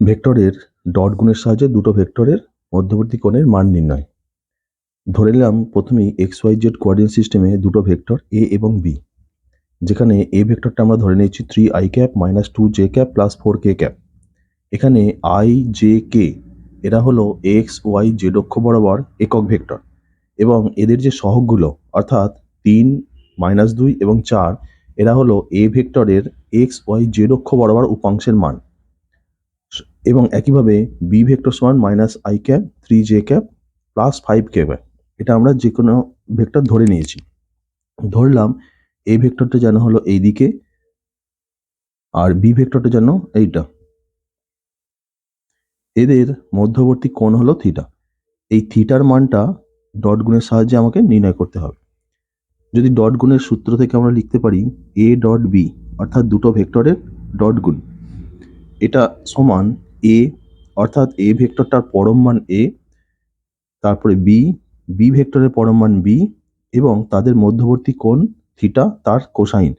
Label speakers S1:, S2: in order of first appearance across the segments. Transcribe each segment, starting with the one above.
S1: ভেক্টরের ডট গুণের সাহায্যে দুটো ভেক্টরের মধ্যবর্তী কোণের মান নির্ণয়। ধরে নিলাম প্রথমেই এক্স ওয়াই জেড কোঅর্ডিনেট সিস্টেমে দুটো ভেক্টর এ এবং বি যেখানে এ ভেক্টরটা আমরা ধরে নিয়েছি three i cap minus two j cap plus four k cap এখানে আই জে কে এরা হলো এক্স ওয়াই জেড অক্ষ বরাবর একক ভেক্টর এবং এদের যে সহগগুলো, অর্থাৎ তিন মাইনাস দুই এবং চার, এরা হলো এ ভেক্টরের এক্স ওয়াই জেড অক্ষ বরাবর উপাংশের মান। এবং একইভাবে বি ভেক্টর সমান minus i cap three j cap plus five k cap এটা আমরা যে কোনো ভেক্টর ধরে নিয়েছি। ধরলাম এই ভেক্টরটা যেন হলো এই দিকে আর বি ভেক্টরটা যেন এইটা। এদের মধ্যবর্তী কোণ হলো থিটা এই থিটার মানটা ডট গুণের সাহায্যে আমাকে নির্ণয় করতে হবে। যদি ডট গুণের সূত্র থেকে আমরা লিখতে পারি এ ডট বি অর্থাৎ দুটো ভেক্টরের ডট গুণ। এটা সমান এ অর্থাৎ এ ভেক্টরটার পরম মান এ তারপরে বি বি ভেক্টরের পরম মান বি এবং তাদের মধ্যবর্তী কোণ থিটা তার কোসাইন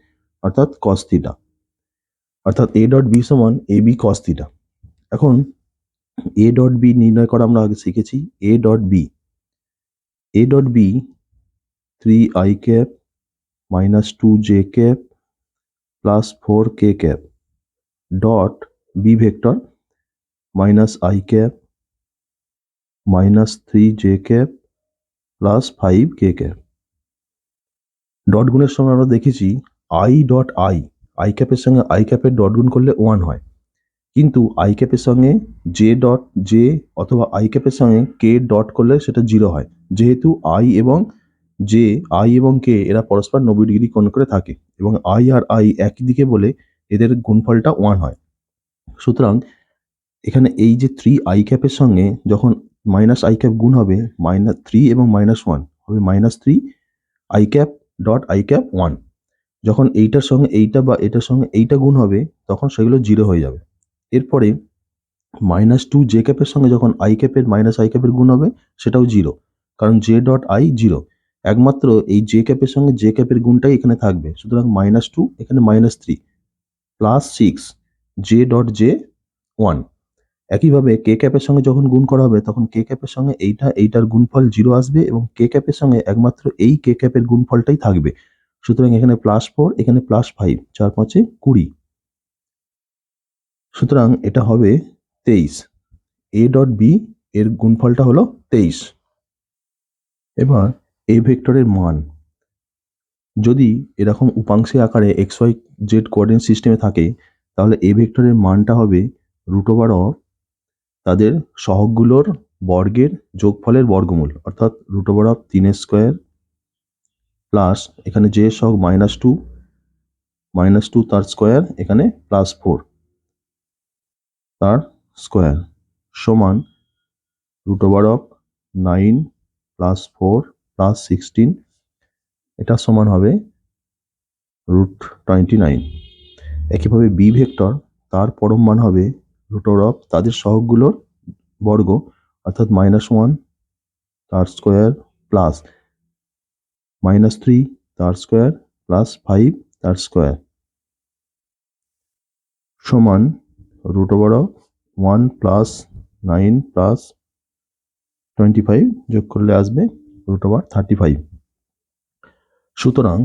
S1: অর্থাৎ কস থিটা অর্থাৎ এ ডট বি সমান এ বি কস থিটা এখন এ ডট বি নির্ণয় করা আমরা আগে শিখেছি। A dot B A dot B three I cap minus two J cap plus four K cap dot B vector I cap minus three J cap plus five K cap dot গুণের সময় আমরা দেখেছি I dot I I ক্যাপের সঙ্গে I ক্যাপের dot গুণ করলে one হয়। কিন্তু আই ক্যাপের সঙ্গে জে ডট জে অথবা আই ক্যাপের সঙ্গে কে ডট করলে সেটা জিরো হয়। যেহেতু আই এবং জে আই এবং কে এরা পরস্পর নব্বই ডিগ্রি কোণ করে থাকে এবং আই আর আই একই দিকে বলে এদের গুণফলটা ওয়ান হয়। সুতরাং এখানে এই যে থ্রি আই ক্যাপের সঙ্গে যখন মাইনাস আই ক্যাপ গুণ হবে মাইনাস থ্রি এবং মাইনাস ওয়ান হবে minus three i cap dot i cap one যখন এইটার সঙ্গে এইটা বা এটার সঙ্গে এইটা গুণ হবে, তখন সেগুলো জিরো হয়ে যাবে। এরপরে মাইনাস টু জে ক্যাপের সঙ্গে যখন আই ক্যাপের মাইনাস আই ক্যাপের গুণ হবে, সেটাও জিরো কারণ জে ডট আই জিরো একমাত্র এই জে ক্যাপের সঙ্গে জে ক্যাপের গুণটাই এখানে থাকবে। সুতরাং মাইনাস টু এখানে minus three plus six j dot j one একইভাবে কে ক্যাপের সঙ্গে যখন গুণ করা হবে, তখন কে ক্যাপের সঙ্গে এইটা, এইটার গুণফল জিরো আসবে এবং কে ক্যাপের সঙ্গে একমাত্র এই কে ক্যাপের গুণফলটাই থাকবে। সুতরাং এখানে প্লাস ফোর এখানে প্লাস ফাইভ চার পাঁচে কুড়ি। সুতরাং এটা হবে তেইশ। এ ডট বি এর গুণফলটা হলো তেইশ। এবার এ ভেক্টরের মান। যদি এরকম উপাংশে আকারে এক্স ওয়াই জেড কোঅর্ডিনেট সিস্টেমে থাকে, তাহলে এ ভেক্টরের মানটা হবে রুট ওভার অফ তাদের সহগগুলোর বর্গের যোগফলের বর্গমূল, অর্থাৎ রুট ওভার অফ তিনের স্কোয়ার প্লাস এখানে যে সহগ মাইনাস টু মাইনাস টু তার স্কোয়ার এখানে প্লাস ফোর তার স্কোয়ার সমান root over of nine plus four plus sixteen এটা সমান হবে রুট টোয়েন্টি নাইন একইভাবে বি ভেক্টর তার পরম মান হবে রুট ওভার অফ তাদের সহগগুলোর বর্গ, অর্থাৎ মাইনাস ওয়ান তার স্কোয়ার প্লাস মাইনাস থ্রি তার স্কোয়ার প্লাস ফাইভ তার স্কোয়ার সমান root over of one plus nine plus twenty five যোগ করলে আসবে রুট ওভার থার্টি ফাইভ সুতরাং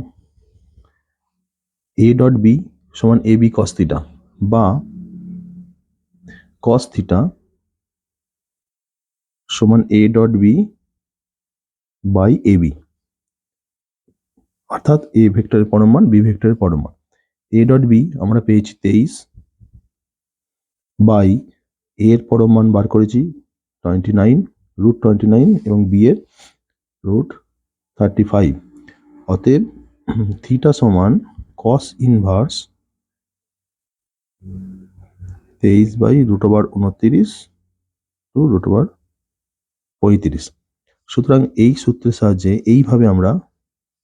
S1: এ ডট বি সমান এ বি কস্তিটা বা কস থিটা সমান a dot b by a b অর্থাৎ এ ভেক্টরের পরমান বি ভেক্টরের পরমান এ ডট বি আমরা পেয়েছি তেইশ বাই এর পরম মান বার করেছি twenty nine root twenty nine এবং বি এর রুট থার্টি ফাইভ অতএব থিটা সমান কস ইনভার্স তেইশ বাই রুট ওভার উনত্রিশ টু রুট ওভার পঁয়ত্রিশ। সুতরাং এই সূত্রের সাহায্যে এইভাবে আমরা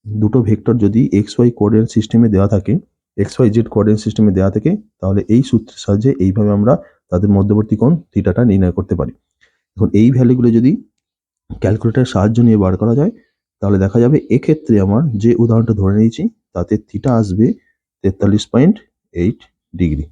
S1: দুটো ভেক্টর যদি এক্স ওয়াই কোঅর্ডিনেট সিস্টেমে দেওয়া থাকে, এক্স ওয়াই জেড কোঅর্ডিনেট সিস্টেমে দেওয়া থাকে, তাহলে এই সূত্রের সাহায্যে এইভাবে আমরা তাদের মধ্যবর্তী কোণ থিটাটা নির্ণয় করতে পারি। এখন এই ভ্যালুগুলো যদি ক্যালকুলেটারের সাহায্য নিয়ে বার করা যায়, তাহলে দেখা যাবে এক্ষেত্রে আমার যে উদাহরণটা ধরে নিয়েছি, তাতে থিটা আসবে তেতাল্লিশ পয়েন্ট এইট ডিগ্রি।